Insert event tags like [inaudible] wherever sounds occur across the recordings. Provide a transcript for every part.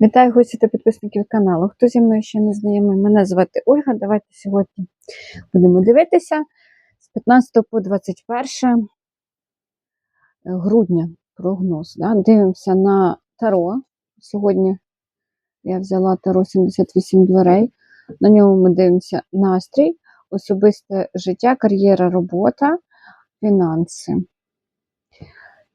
Вітаю гості та підписників каналу. Хто зі мною ще не знайомий, мене звати Ольга. Давайте сьогодні будемо дивитися з 15 по 21 грудня прогноз. Да? Дивимося на Таро. Сьогодні я взяла Таро 78 дверей. На ньому ми дивимося настрій, особисте життя, кар'єра, робота, фінанси.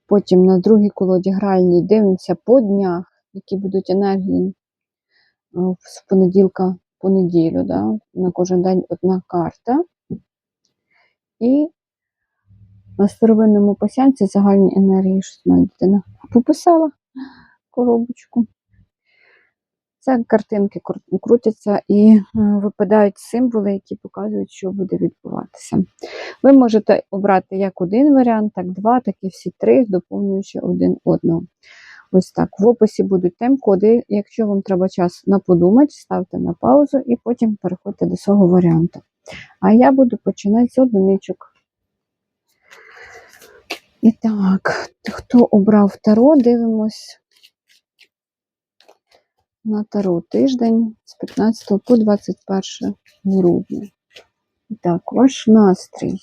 Потім на другій колоді гральній дивимося по днях які будуть енергії е, з понеділка по неділю. Да? На кожен день одна карта. І на старовинному пасянці загальні енергії, щось моя дитина пописала коробочку. Це картинки крутяться і е, випадають символи, які показують, що буде відбуватися. Ви можете обрати як один варіант, так два, так і всі три, доповнюючи один одного. Ось так. В описі будуть тайм-коди. Якщо вам треба час на подумати, ставте на паузу і потім переходьте до свого варіанту. А я буду починати з одиничок. І так, хто обрав таро, дивимось на таро тиждень з 15 по 21 грудня. І так, ваш настрій.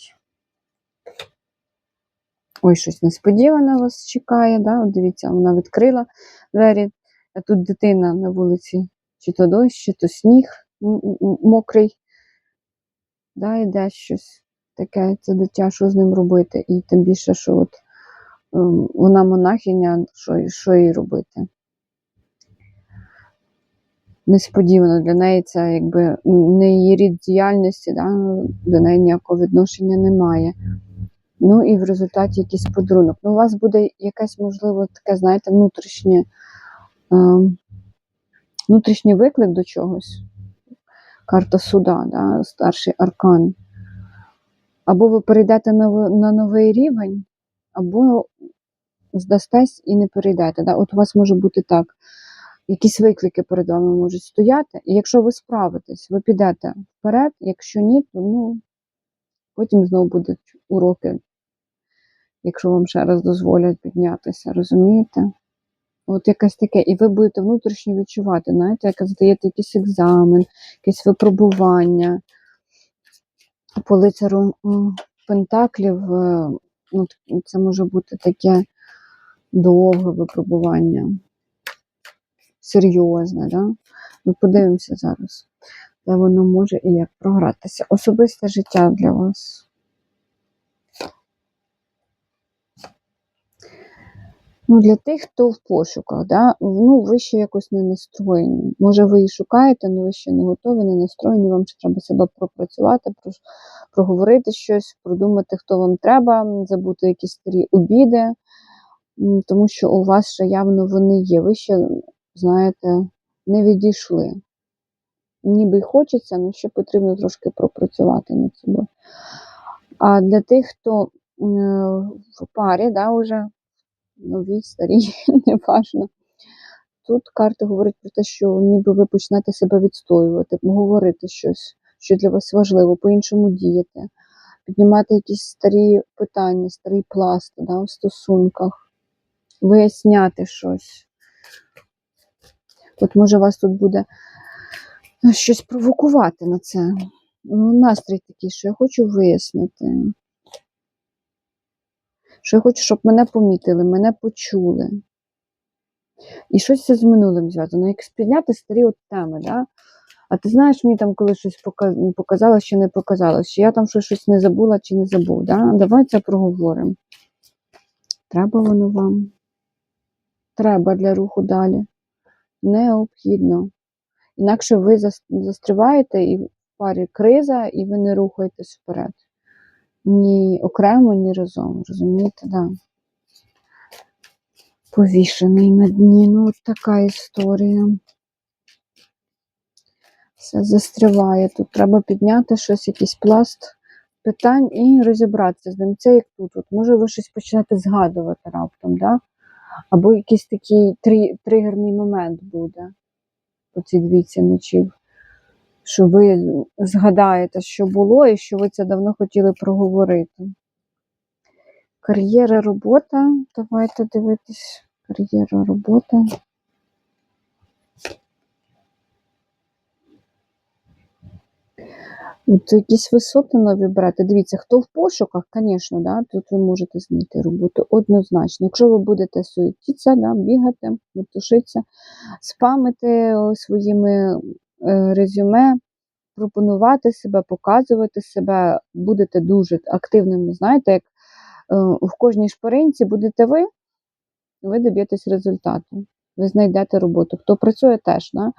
Ой, щось несподіване вас чекає, да? От дивіться, вона відкрила двері, а тут дитина на вулиці, чи то дощ, чи то сніг мокрий. Да, іде щось таке, це дитя, що з ним робити. І тим більше, що от ем, вона монахиня, що, що їй робити? Несподівано для неї це якби не її рід діяльності, да? до неї ніякого відношення немає. Ну і в результаті якийсь подарунок. Ну, у вас буде якесь, можливо, таке, знаєте, внутрішнє, е, внутрішній виклик до чогось. Карта суда, да, старший аркан. Або ви перейдете на, на новий рівень, або здастесь і не перейдете. Да? От у вас може бути так. Якісь виклики перед вами можуть стояти, і якщо ви справитесь, ви підете вперед, якщо ні, то ну, потім знову будуть уроки якщо вам ще раз дозволять піднятися, розумієте? От якесь таке, і ви будете внутрішньо відчувати, знаєте, як здаєте якийсь екзамен, якесь випробування. По лицару Пентаклів, е, ну, це може бути таке довге випробування, серйозне, да? Ну, подивимося зараз, де воно може і як програтися. Особисте життя для вас. Ну, для тих, хто в пошуках, да? ну, ви ще якось не настроєні. Може, ви і шукаєте, але ви ще не готові, не настроєні, вам ще треба себе пропрацювати, про- проговорити щось, продумати, хто вам треба, забути якісь старі обіди, тому що у вас ще явно вони є. Ви ще, знаєте, не відійшли. Ніби й хочеться, але ще потрібно трошки пропрацювати над собою. А для тих, хто е, в парі, да, уже нові, старі, [laughs] неважно. Тут карти говорять про те, що ніби ви почнете себе відстоювати, говорити щось, що для вас важливо, по-іншому діяти, піднімати якісь старі питання, старий пласт да, у стосунках, виясняти щось. От може вас тут буде щось провокувати на це. Ну, настрій такий, що я хочу вияснити. Що я хочу, щоб мене помітили, мене почули. І щось з минулим зв'язано. Як підняти старі от теми, да? А ти знаєш, мені там коли щось пока- показалось чи не показалось, чи я там щось, не забула чи не забув. Да? Давай це проговоримо. Треба воно вам. Треба для руху далі. Необхідно. Інакше ви зас- застріваєте і в парі криза, і ви не рухаєтесь вперед. Ні окремо, ні разом. Розумієте, да. Повішений на дні. Ну, от така історія. Все застряває. Тут треба підняти щось, якийсь пласт питань і розібратися з ним. Це як тут. От може ви щось почнете згадувати раптом, да? або якийсь такий тригерний момент буде по цій двійці мечів, що ви згадаєте, що було, і що ви це давно хотіли проговорити. Кар'єра робота. Давайте дивитись. Кар'єра робота. От якісь висоти нові брати. Дивіться, хто в пошуках, звісно, да, тут ви можете знайти роботу однозначно. Якщо ви будете суетитися, да, бігати, метушитися, спамити своїми резюме, пропонувати себе, показувати себе, будете дуже активними. Знаєте, як е, в кожній шпаринці будете ви, ви доб'єтесь результату. Ви знайдете роботу. Хто працює теж, да?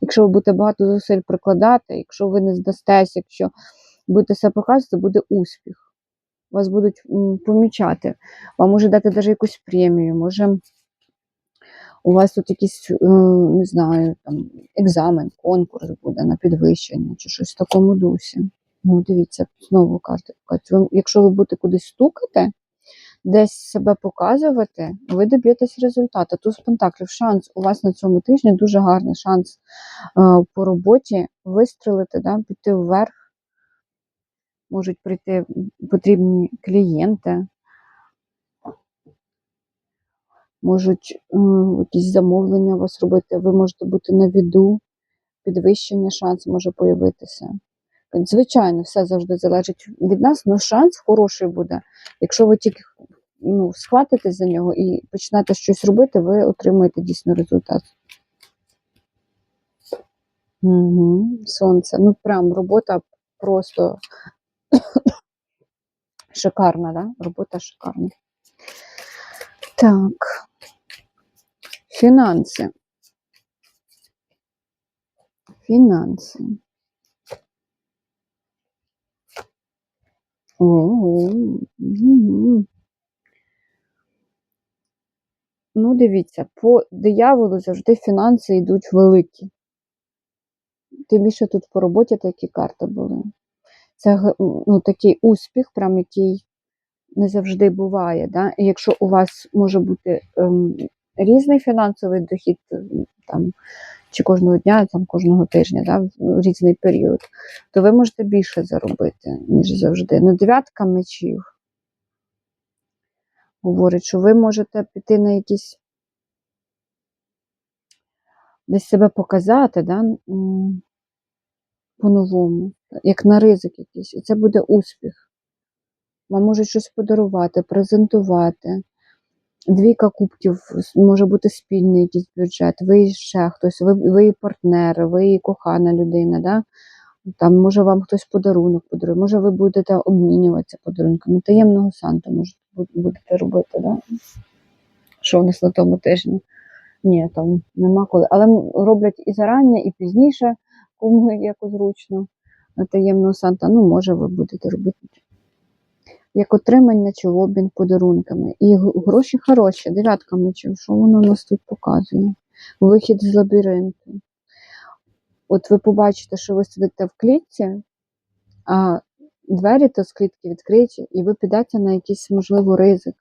якщо ви будете багато зусиль прикладати, якщо ви не здастесь, якщо будете себе показувати, буде успіх. Вас будуть помічати. Вам може дати навіть якусь премію, може у вас тут якийсь, не знаю, там, екзамен, конкурс буде на підвищення чи щось в такому дусі. Ну, дивіться, знову карти. Якщо ви будете кудись стукати, десь себе показувати, ви доб'єтесь результату. Туз Пентаклів, шанс у вас на цьому тижні дуже гарний шанс по роботі вистрелити, да, піти вверх. Можуть прийти потрібні клієнти, можуть е, якісь замовлення у вас робити, ви можете бути на віду, підвищення шанс може появитися. Звичайно, все завжди залежить від нас, але шанс хороший буде. Якщо ви тільки ну, схватитесь за нього і почнете щось робити, ви отримаєте дійсно результат. Угу. Сонце. Ну, прям робота просто шикарна, да? Робота шикарна. Так. Фінанси. Фінанси. Ого. Ну, дивіться, по дияволу завжди фінанси йдуть великі. Тим більше тут по роботі такі карти були. Це ну, такий успіх, прям який не завжди буває. Да? І якщо у вас може бути ем, різний фінансовий дохід, ем, там, чи кожного дня, там, кожного тижня, да, в різний період, то ви можете більше заробити, ніж завжди. Ну, дев'ятка мечів говорить, що ви можете піти на якісь десь себе показати, да, по-новому, як на ризик якийсь. І це буде успіх. Вам можуть щось подарувати, презентувати. Двійка кубків може бути спільний якийсь бюджет, ви ще хтось, ви, ви партнер, ви і кохана людина. Да? Там, може, вам хтось подарунок подарує, може, ви будете обмінюватися подарунками. Таємного санту може, будете робити, да? що у нас на тому тижні. Ні, там нема коли. Але роблять і зарання, і пізніше, кому як зручно. Таємного санта, ну, може, ви будете робити. Як отримання чи в обмін подарунками. І гроші хороші, дев'ятка мечів, що воно нас тут показує? Вихід з лабіринту. От ви побачите, що ви сидите в клітці, а двері то з клітки відкриті, і ви підете на якийсь, можливо, ризик.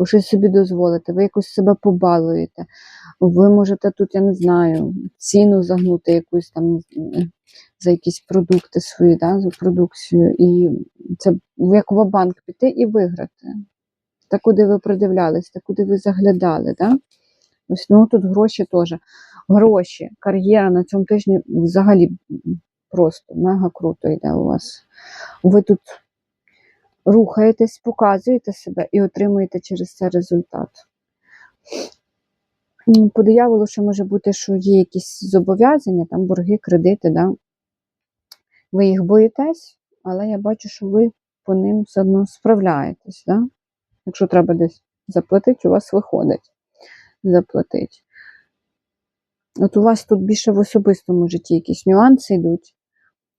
Ви щось собі дозволите, ви якось себе побалуєте. Ви можете тут, я не знаю, ціну загнути якусь там е, за якісь продукти свої, да, за продукцію. І це як в банк піти і виграти. Та куди ви придивлялись, та куди ви заглядали. Да? Ось ну тут гроші теж. Гроші, кар'єра на цьому тижні взагалі просто мега круто йде у вас. Ви тут рухаєтесь, показуєте себе і отримуєте через це результат. По дияволу ще може бути, що є якісь зобов'язання, там борги, кредити, да? ви їх боїтесь, але я бачу, що ви по ним все одно справляєтесь. Да? Якщо треба десь заплатити, у вас виходить заплатити. От у вас тут більше в особистому житті якісь нюанси йдуть,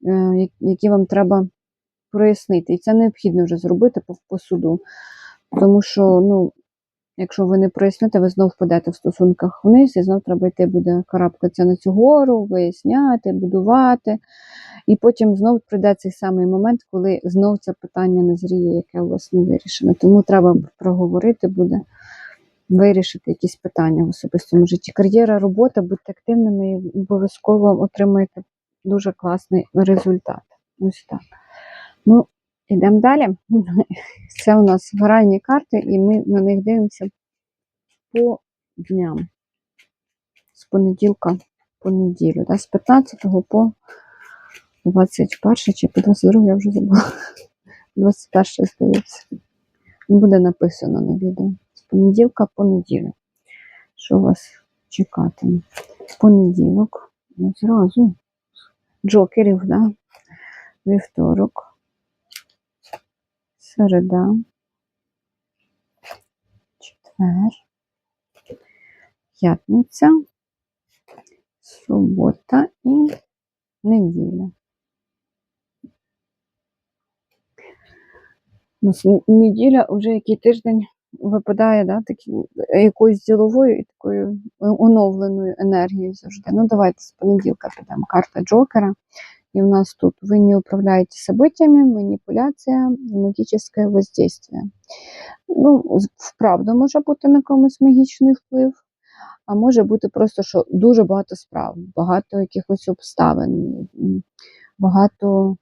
е, які вам треба прояснити. І це необхідно вже зробити по, по суду. Тому що, ну, якщо ви не проясните, ви знов впадете в стосунках вниз, і знов треба йти буде карабкатися на цю гору, виясняти, будувати. І потім знов прийде цей самий момент, коли знов це питання назріє, яке у вас не вирішено. Тому треба проговорити буде, вирішити якісь питання в особистому житті. Кар'єра, робота, будьте активними і обов'язково отримаєте дуже класний результат. Ось так. Ну, йдемо далі. [laughs] Це у нас гральні карти, і ми на них дивимося по дням. З понеділка по неділю, да? з 15 по 21 чи по 22 я вже забула. [laughs] 21 здається. Буде написано на відео. З понеділка по неділю. Що вас чекатиме? Понеділок. Ну, зразу. Джокерів, да? Вівторок. Середа. Четвер. П'ятниця. Субота і неділя. Ну, неділя вже який тиждень випадає, да, такі, якоюсь діловою і такою оновленою енергією завжди. Ну, давайте з понеділка підемо. Карта Джокера. І у нас тут вы не управляете событиями, маніпуляція, магічне воздействие. Ну, вправду може бути на комусь магічний вплив, а може бути просто, що дуже багато справ, багато якихось обставин, багато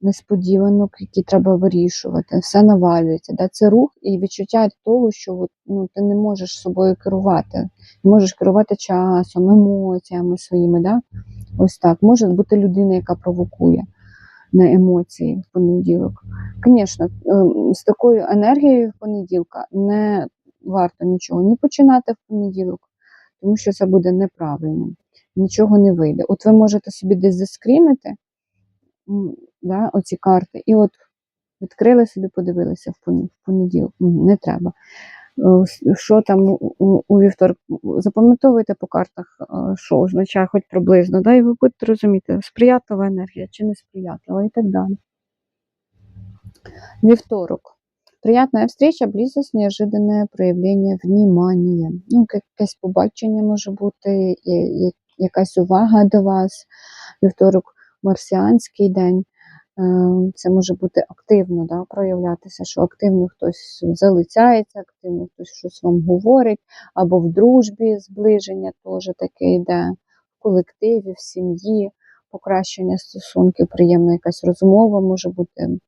несподіванок, які треба вирішувати, все навалюється. Да? Це рух і відчуття того, що ну, ти не можеш собою керувати, можеш керувати часом, емоціями своїми. Да? Ось так. Може бути людина, яка провокує на емоції в понеділок. Звісно, ем, з такою енергією в понеділка не варто нічого ні починати в понеділок, тому що це буде неправильним. Нічого не вийде. От ви можете собі десь заскрінити да, оці карти, і от відкрили собі, подивилися в понеділок. Не треба. Е, Що там у- вівторок? Запам'ятовуйте по картах, е, що означає хоч приблизно, да, і ви будете розуміти, сприятлива енергія чи несприятлива і так далі. Вівторок. Приятная встреча, близость, неожиданное проявление внимания. Ну, якесь побачення може бути, якась увага до вас. Вівторок марсіанський день. Е, Це може бути активно да, проявлятися, що активно хтось залицяється, активно хтось щось вам говорить, або в дружбі зближення теж таке йде, в колективі, в сім'ї, покращення стосунків, приємна якась розмова може бути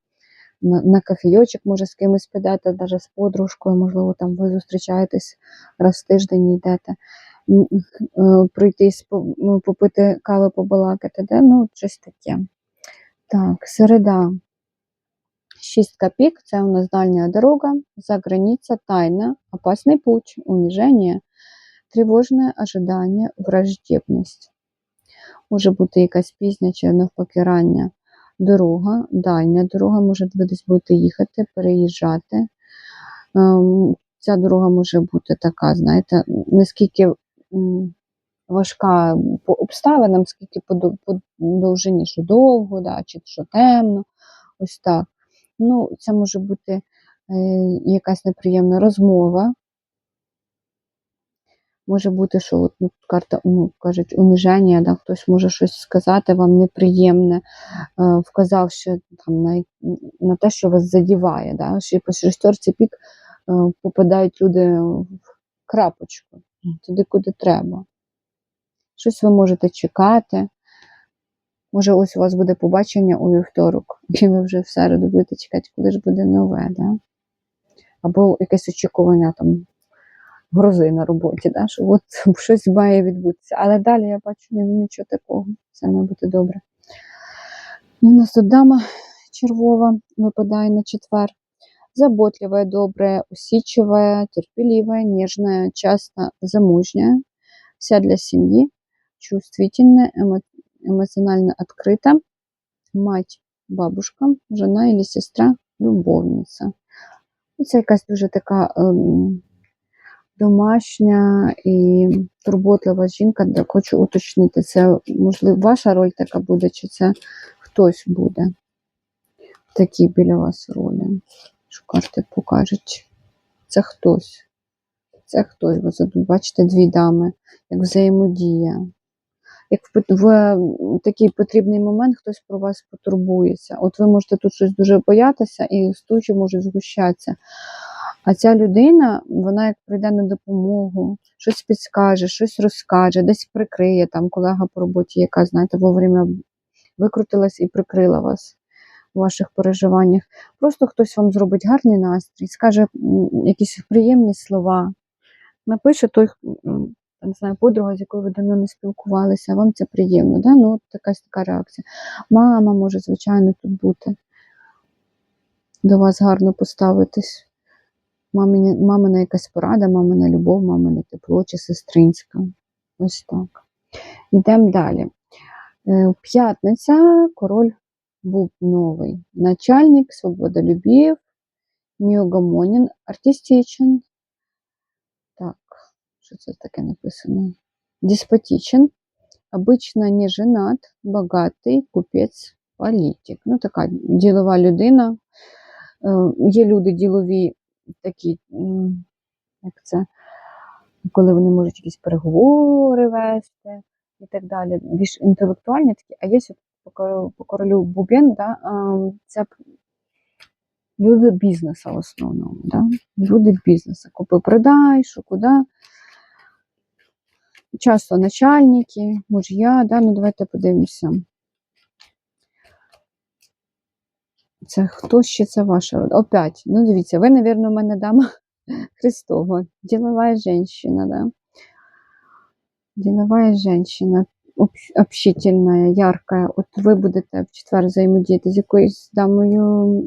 на, кофійочок, може з кимось підете, навіть з подружкою, можливо, там ви зустрічаєтесь раз в тиждень йдете. Е, Пройтись, ну, попити кави, побалакати, де? ну, щось таке. Так, середа. Шістка пік, це у нас дальня дорога, за границя, тайна, опасний путь, уніження, тривожне ожидання, враждебність. Може бути якась пізня чи навпаки рання дорога, дальня дорога, може ви десь будете їхати, переїжджати. Ем, Ця дорога може бути така, знаєте, наскільки важка по обставинам, скільки по, по довжині, що довго, да, чи що темно, ось так. Ну, це може бути е, якась неприємна розмова. Може бути, що от, ну, карта ну, кажуть, уніження, да, хтось може щось сказати вам неприємне, е, вказавши там, на, на те, що вас задіває. Да? Ще по шестерці пік е, попадають люди в крапочку, туди, куди треба. Щось ви можете чекати. Може, ось у вас буде побачення у вівторок, [laughs] і ви вже в середу будете чекати, коли ж буде нове, да? або якесь очікування там грози на роботі, да? що от [laughs] щось має відбутися. Але далі я бачу нічого такого, все має бути добре. І у нас тут дама червова випадає на четвер. Заботливая, добрая, усидчивая, терпеливая, нежная, часто замужняя, вся для семьи, чувствительная, эмо- эмоционально открыта, мать, бабушка, жена или сестра, любовниця. Ну, Це якась дуже така ем, домашня і турботлива жінка, де хочу уточнити, це можливо ваша роль така буде, чи це хтось буде в такій біля вас ролі. Що карти покажуть. Це хтось. Це хтось. Ви тут бачите дві дами, як взаємодія. Як в, такий потрібний момент хтось про вас потурбується. От ви можете тут щось дуже боятися, і стучі може згущатися. А ця людина, вона як прийде на допомогу, щось підскаже, щось розкаже, десь прикриє там колега по роботі, яка, знаєте, вовремя викрутилась і прикрила вас у ваших переживаннях. Просто хтось вам зробить гарний настрій, скаже якісь приємні слова, напише той, не знаю, подруга, з якою ви давно не спілкувалися, вам це приємно. Да? Ну, от якась така реакція. Мама може, звичайно, тут бути. До вас гарно поставитись. Мамині, мамина якась порада, мамина любов, мамине тепло чи сестринська. Ось так. Йдемо далі. Е, П'ятниця, король був новий. Начальник, свободолюбів, неугомонен, артистичен. Що це таке написано? Деспотичен, обично не женат, богатий, купець, політик. Ну, така ділова людина. Є люди ділові такі, як це, коли вони можуть якісь переговори вести і так далі, більш інтелектуальні такі, а є по королю, Бубен, да, це люди бізнесу в основному. Да? Люди бізнесу. Купи-продай, що куди. Часто начальники, муж'я, да? ну давайте подивимося. Це хто ще це ваша? Опять. Ну, дивіться, ви, мабуть, у мене дама [laughs] Христова. Ділова женщина, да? Женщина, общ- общительная, яркая. От ви будете в четвер взаємодіяти з якоюсь дамою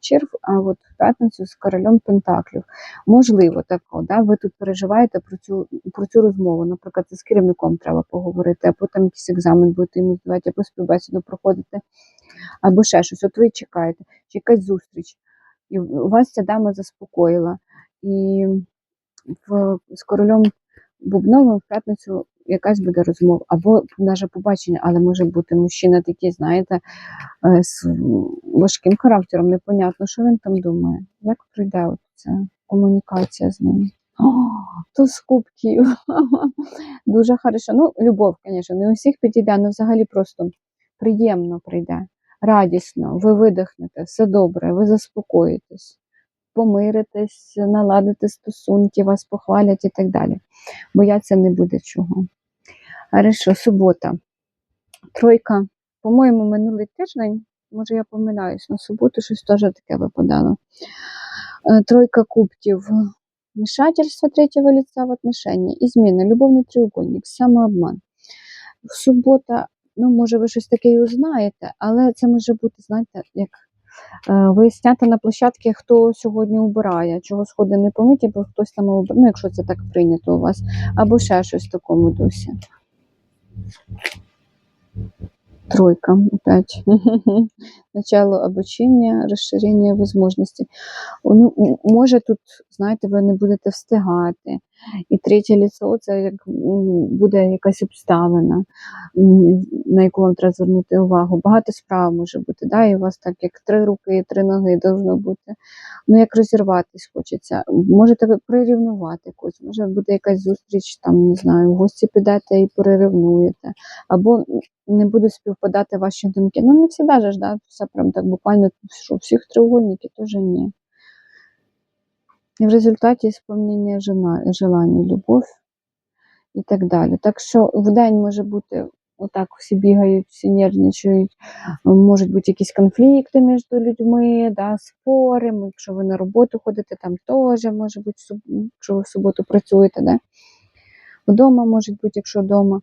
черв, а от в п'ятницю з королем Пентаклів. Можливо, тако, да? ви тут переживаєте про цю, про цю розмову. Наприклад, з керівником треба поговорити, або там якийсь екзамен будете йому здавати, або співбесіду проходити, або ще щось. От ви чекаєте, чи якась зустріч. І у вас ця дама заспокоїла. І в, з королем Бубновим в п'ятницю якась буде розмова, або навіть побачення, але може бути мужчина такий, знаєте, е, з важким характером, непонятно, що він там думає. Як пройде ця комунікація з ним? О, то з кубків. [laughs] Дуже хорошо. Ну, любов, звісно, не у всіх підійде, але взагалі просто приємно прийде, радісно, ви видихнете, все добре, ви заспокоїтесь, помиритесь, наладите стосунки, вас похвалять і так далі. Бояться не буде чого. Хорошо, субота. Тройка. По-моєму, минулий тиждень, може я помиляюсь, на суботу щось теж таке випадало. Е, Тройка кубків. Вмешательство третьего лица в отношении, измена, любовний треугольник, самообман. Субота, ну, може, ви щось таке і узнаєте, але це може бути, знаєте, як виясняти на площадці, хто сьогодні убирає, чого сходи не помиті, бо хтось там обирає, ну, якщо це так прийнято у вас, або ще щось в такому дусі. Тройка, опять. [laughs] Начало обучения, розширення возможностей. Ну, може тут, знаєте, ви не будете встигати. І третє ліцо це як буде якась обставина, на яку вам треба звернути увагу. Багато справ може бути, да? і у вас так як три руки три ноги должно бути. Ну, як розірватись хочеться. Можете ви прирівнувати когось, може буде якась зустріч, там, не знаю, в гості підете і перерівнуєте. Або не будуть співпадати ваші думки. Ну, не же ж, да, все прям так буквально, що всіх треугольників теж ні. І в результаті сповнення жена, желання, любов і так далі. Так що в день може бути отак всі бігають, всі нервничають, можуть бути якісь конфлікти між людьми, да, спори. Якщо ви на роботу ходите, там теж може бути, якщо ви в суботу працюєте. Да? Вдома може бути, якщо вдома.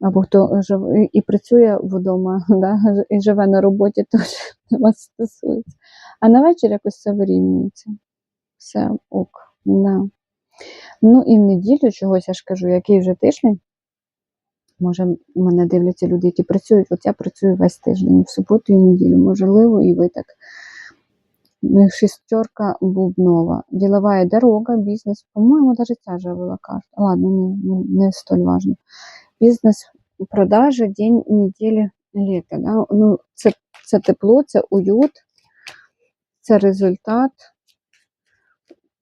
Або хто живе і працює вдома, [laughs] да, і живе на роботі, [laughs] теж вас стосується. А на вечір якось все вирівнюється. Все ок. Да. Ну і в неділю чогось я ж кажу, який вже тиждень. Може, мене дивляться люди, які працюють. От я працюю весь тиждень, в суботу і неділю. Можливо, і ви так. Ну, Шестерка бубнова. Ділова дорога, бізнес. По-моєму, навіть ця же була карта. Ладно, не, не, не столь важно. Бізнес, продажа, день неділі, літо. Да? Ну, це, це тепло, це уют, це результат.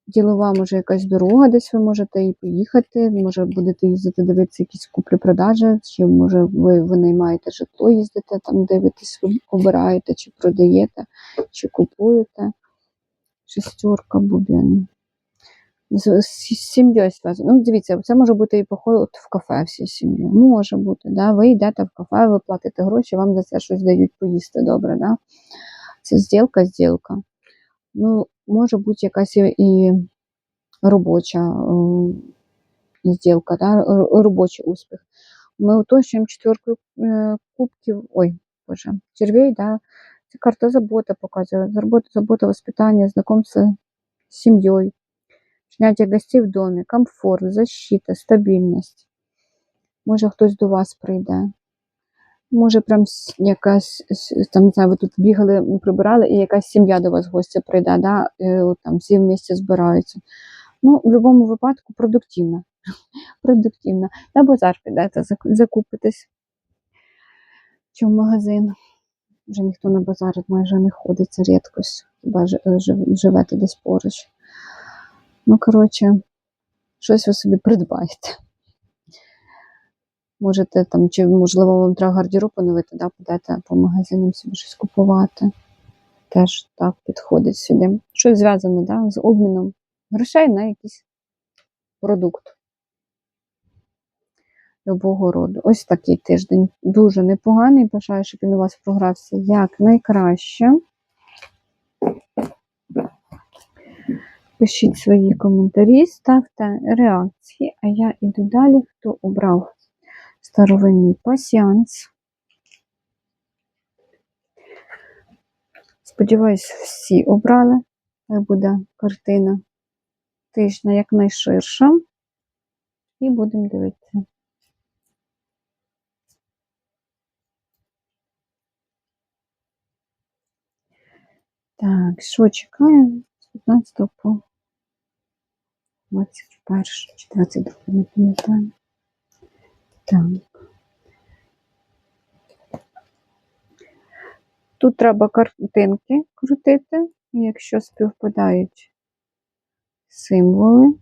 Ділова, може, якась дорога, десь ви можете і поїхати, може будете їздити дивитися якісь куплі-продажі, чи може ви винаймаєте житло, їздите там, дивитесь, ви обираєте, чи продаєте, чи купуєте. Шестерка бубен. З, з сім'єю зв'язано. Ну, дивіться, це може бути і поход в кафе всі сім'єю. Може бути, да? ви йдете в кафе, ви платите гроші, вам за це щось дають поїсти добре. Да? Це зділка, зділка. Ну, може бути якась і- робоча м, зділка, да, робочий успіх. Ми уточнюємо четвіркою е, кубків, ой, боже, червей, да, це карта забота показує, забота, забота, воспитання, знакомство з сім'єю, снятие гостей в домі, комфорт, защита, стабільність. Може, хтось до вас прийде. Може, прям якась там, не знаю, ви тут бігали, прибирали, і якась сім'я до вас в гості прийде, да? е, от там всі в місті збираються. Ну, в будь-якому випадку продуктивна. [laughs] продуктивна. На базар підете, зак- закупитесь. Чи в магазин. Вже ніхто на базарі майже не ходить, це рідкость. Хіба е, живете десь поруч. Ну, коротше, щось ви собі придбаєте. Можете там, чи можливо вам треба гардероб оновити, да, підете по магазинам собі щось купувати. Теж так підходить сюди. Щось зв'язане да, з обміном грошей на якийсь продукт любого роду. Ось такий тиждень. Дуже непоганий. Бажаю, щоб він у вас програвся як найкраще. Пишіть свої коментарі, ставте реакції, а я іду далі, хто обрав старовинний пасіанс. Сподіваюсь, всі обрали. Хай буде картина тижня якнайширша. І будемо дивитися. Так, що чекаємо? З 15 по 21 чи 22, не пам'ятаю. Так. Тут треба картинки крутити, і якщо співпадають символи,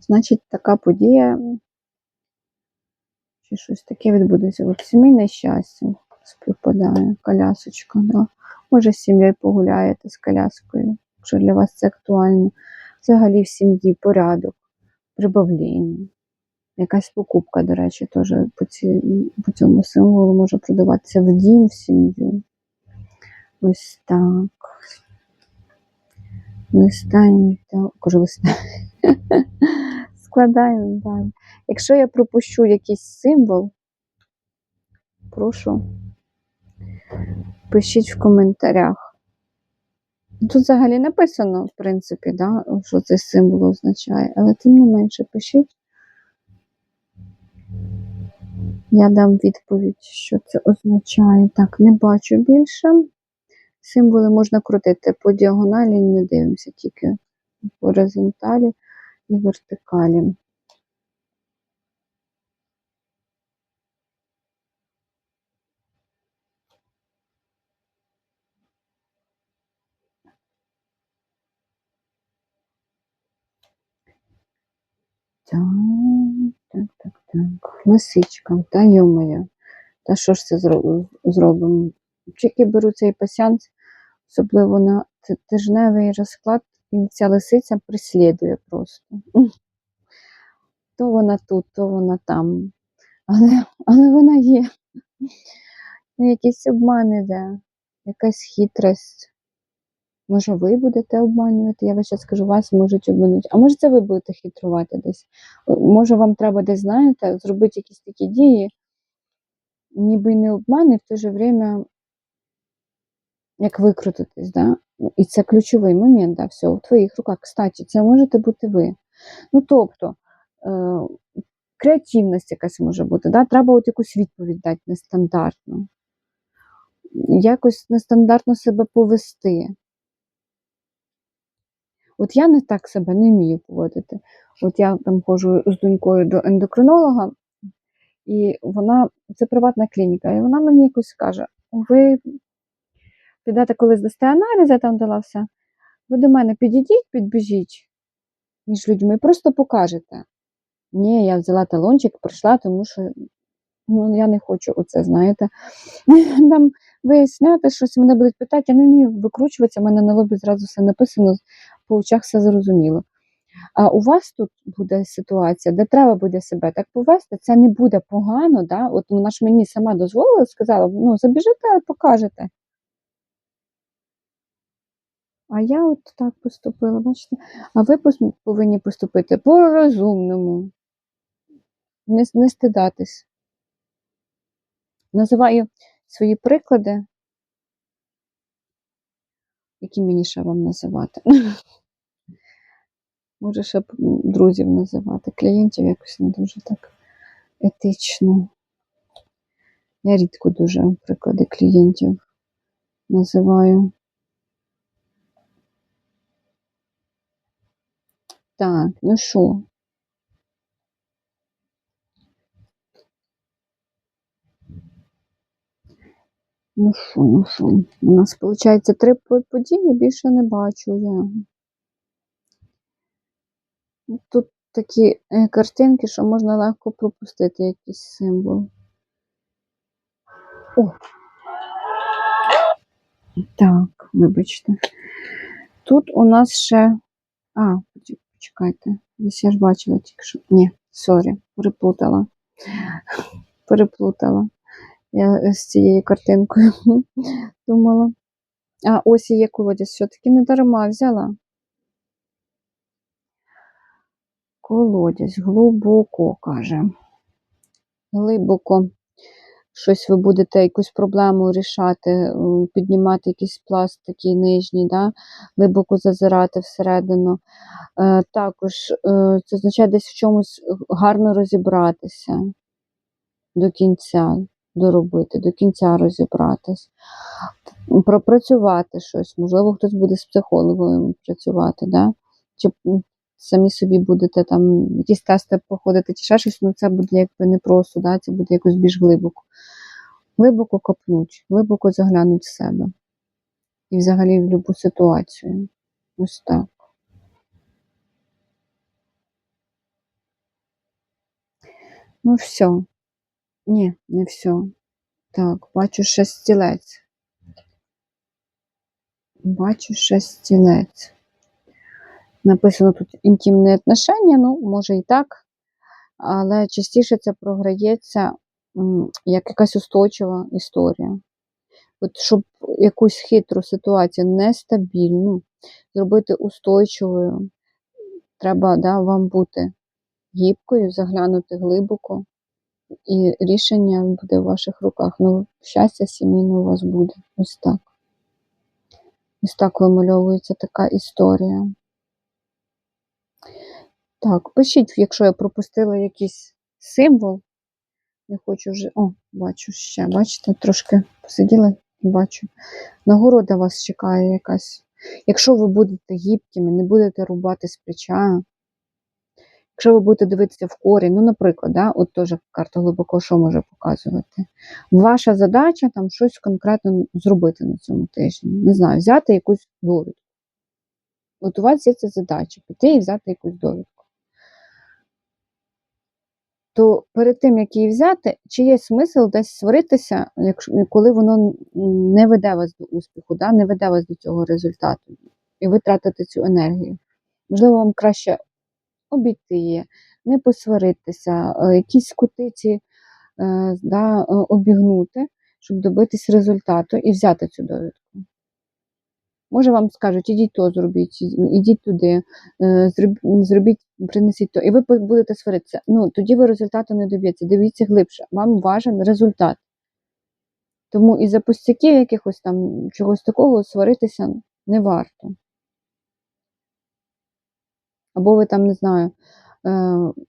значить така подія чи щось таке відбудеться. От сімейне щастя співпадає, колясочка. Да? Може, з сім'єю погуляєте з коляскою, якщо для вас це актуально. Взагалі в сім'ї порядок, прибавлення. Якась покупка, до речі, теж по, ці, по цьому символу може продаватися в дім, в сім'ю. Ось так. Листаємо та кажу, листаємо. [laughs] Складаємо далі. Якщо я пропущу якийсь символ, прошу, пишіть в коментарях. Тут взагалі написано, в принципі, да, що цей символ означає, але тим не менше пишіть. Я дам відповідь, що це означає. Так, не бачу більше. Символи можна крутити по діагоналі, не дивимося, тільки по горизонталі і вертикалі. Так, так, так, так. Лисичка, та йомоя. Та що ж це зробимо? Тільки беру цей пасянс, особливо на тижневий розклад, і ця лисиця прислідує просто. То вона тут, то вона там. Але, але вона є. Ну, Якийсь обман іде, якась хитрость. Може, ви будете обманювати? Я вам зараз скажу, вас можуть обманути. А може, це ви будете хитрувати десь? Може, вам треба десь, знаєте, зробити якісь такі дії, ніби не обман, і в то же время як викрутитись, да? Ну, І це ключовий момент, да, все, в твоїх руках. Кстати, це можете бути ви. Ну, тобто, е, креативність якась може бути, да? треба от якусь відповідь дати нестандартну. Якось нестандартно себе повести. От я не так себе не вмію поводити. От я там ходжу з донькою до ендокринолога, і вона, це приватна клініка, і вона мені якось каже: ви підете коли здасте аналізи, там дала все, ви до мене підійдіть, підбіжіть між людьми, просто покажете. Ні, я взяла талончик, прийшла, тому що ну, я не хочу оце, знаєте. [laughs] Там виясняти щось, мене будуть питати, я не вмію викручуватися, в мене на лобі зразу все написано, по очах все зрозуміло. А у вас тут буде ситуація, де треба буде себе так повести, це не буде погано. Да? От вона ж мені сама дозволила, сказала: ну, забіжите, покажете. А я от так поступила, бачите? А ви повинні поступити по-розумному. Не, не стидатись. Називаю свої приклади. Які мені ще вам називати? [laughs] Може, ще друзів називати. Клієнтів якось не дуже так етично. Я рідко дуже приклади клієнтів називаю. Так, ну що? Ну що, ну що? У нас, виходить, три події, більше не бачу я. Тут такі е, картинки, що можна легко пропустити якийсь символ. О! Так, вибачте. Тут у нас ще. А, поч- почекайте. Десь я ж бачила тільки що. Ні, сорі, переплутала. Переплутала. Я з цією картинкою [laughs] думала. А, ось і є колодязь. Все-таки не дарма взяла. Колодязь глибоко, каже. Глибоко. Щось ви будете якусь проблему рішати, піднімати якийсь пласт такий нижній, да? глибоко зазирати всередину. Е, також е, це означає десь в чомусь гарно розібратися до кінця, доробити, до кінця розібратись, пропрацювати щось. Можливо, хтось буде з психологом працювати, да? чи самі собі будете там якісь тести проходити, чи ще щось, ну це буде якби не просто, да? це буде якось більш глибоко. Глибоко копнуть, глибоко заглянуть в себе. І взагалі в будь-яку ситуацію. Ось так. Ну, все. Ні, не все. Так, бачу ще стілець. Бачу ще стілець. Написано тут інтимні отношення, ну, може і так, але частіше це програється як якась устойчива історія. От щоб якусь хитру ситуацію нестабільну зробити устойчивою, треба да, вам бути гібкою, заглянути глибоко, і рішення буде в ваших руках. Ну, щастя сімейне у вас буде. Ось так. Ось так вимальовується така історія. Так, пишіть, якщо я пропустила якийсь символ. Не хочу вже. О, бачу ще, бачите, трошки посиділа і бачу. Нагорода вас чекає якась. Якщо ви будете гібкими, не будете рубати з плеча, якщо ви будете дивитися в корінь, ну, наприклад, да, от теж карта глибоко що може показувати. Ваша задача там щось конкретно зробити на цьому тижні. Не знаю, взяти якусь довідку. От у вас є ця задача піти і взяти якусь довідку. То перед тим, як її взяти, чи є смисл десь сваритися, якщо, коли воно не веде вас до успіху, да? не веде вас до цього результату, і ви тратите цю енергію. Можливо, вам краще обійти її, не посваритися, е, якісь кутиці е, да, е, обігнути, щоб добитись результату і взяти цю довідку. Може, вам скажуть, ідіть то зробіть, ідіть туди, зробіть, принесіть то. І ви будете сваритися. Ну, тоді ви результату не доб'єте. Дивіться глибше. Вам важен результат. Тому і за пустяків якихось там чогось такого сваритися не варто. Або ви там, не знаю, е,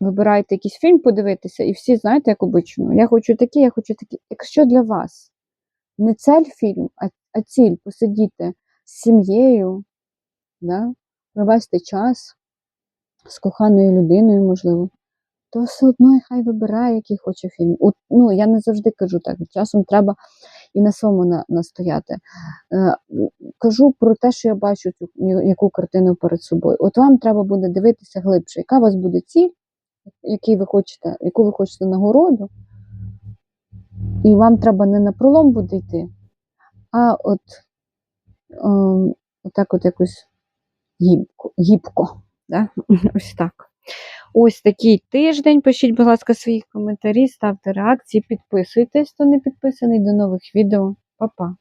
вибираєте якийсь фільм подивитися, і всі знаєте, як обично. Я хочу такий, я хочу такий. Якщо для вас не цель фільм, а, а ціль посидіти з сім'єю, да? провести час з коханою людиною, можливо, то все одно і хай вибирає, який хоче фільм. От, ну, я не завжди кажу так. Часом треба і на своєму настояти. Е, кажу про те, що я бачу цю яку картину перед собою. От вам треба буде дивитися глибше, яка у вас буде ціль, який ви хочете, яку ви хочете нагороду. І вам треба не на пролом буде йти, а от ем, отак от якось гібко. гібко да? [laughs] Ось так. Ось такий тиждень. Пишіть, будь ласка, свої коментарі, ставте реакції, підписуйтесь, хто не підписаний. До нових відео. Па-па!